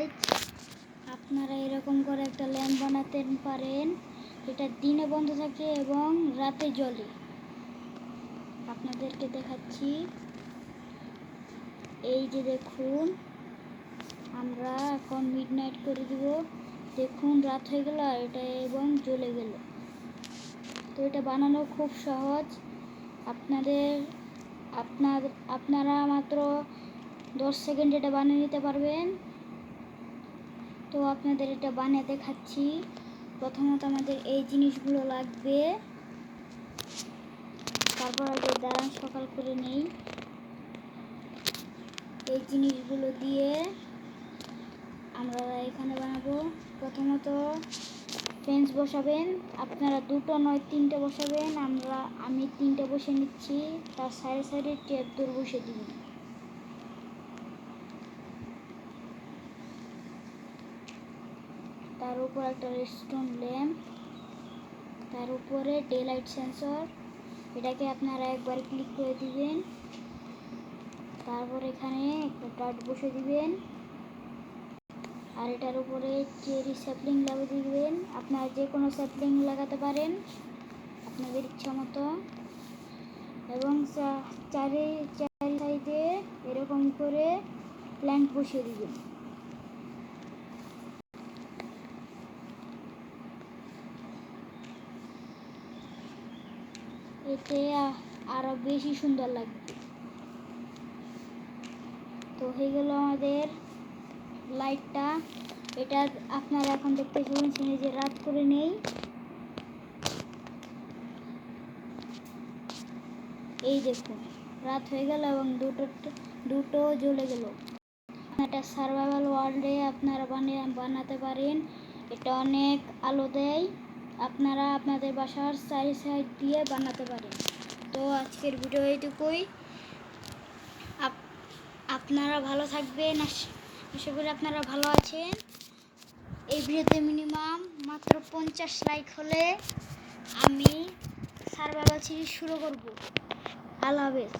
Guys আপনারা এরকম করে একটা ল্যাম্প বানাতে পারেন। এটা দিনে বন্ধ থাকে এবং রাতে জ্বলে। আপনাদেরকে দেখাচ্ছি। এই যে দেখুন, আমরা এখন মিডনাইট করে দিব। দেখুন, রাত হয়ে গেল আর এটা এবং জ্বলে গেল। তো এটা বানানো খুব সহজ। আপনাদের, আপনার, আপনারা মাত্র দশ সেকেন্ড এটা বানিয়ে নিতে পারবেন। তো আপনাদের এটা বানিয়ে দেখাচ্ছি। প্রথমত আমাদের এই জিনিসগুলো লাগবে। তারপর আগে দাঁড়ান, সকাল করে নেই। এই জিনিসগুলো দিয়ে আমরা এখানে বানাবো। প্রথমত ফেন্স বসাবেন, আপনারা দুটো নয়, তিনটে বসাবেন, আমরা, আমি তিনটে বসে নিচ্ছি। তার সাইডে সাইডে টেপ দূর বসে দিবেন। তার উপর একটা রেস্টন ল্যাম্প তার উপরে ডে লাইট সেন্সর এটাকে আপনারা একবার ক্লিক করে দিবেন। তারপর এখানে একটা টাট বসে দিবেন। আর এটার উপরে চেরি স্যাপলিং লাগিয়ে দিবেন। আপনারা যে কোনো স্যাপলিং লাগাতে পারেন, আপনাদের ইচ্ছা মতো। এবং চারি চারি সাইডে এরকম করে প্ল্যান্ট বসিয়ে দিবেন। এতে আরও বেশি সুন্দর লাগবে। তো হয়ে গেল আমাদের লাইটটা এটা আপনারা এখন দেখতে এই যে রাত করে নেই। এই দেখুন, রাত হয়ে গেল এবং দুটো দুটো জ্বলে গেল। এটা সার্ভাইভাল ওয়ার্ল্ডে আপনারা বানিয়ে বানাতে পারেন। এটা অনেক আলো দেয়। আপনারা আপনাদের বাসার চারি সাইড দিয়ে বানাতে পারেন। তো আজকের ভিডিও এইটুকুই। আপ- আপনারা ভালো থাকবেন। আশা করি আপনারা ভালো আছেন। এই ভিডিওতে মিনিমাম মাত্র পঞ্চাশ লাইক হলে আমি সার্ভাইভাল সিরিজ শুরু করব। আল্লাহ হাফেজ।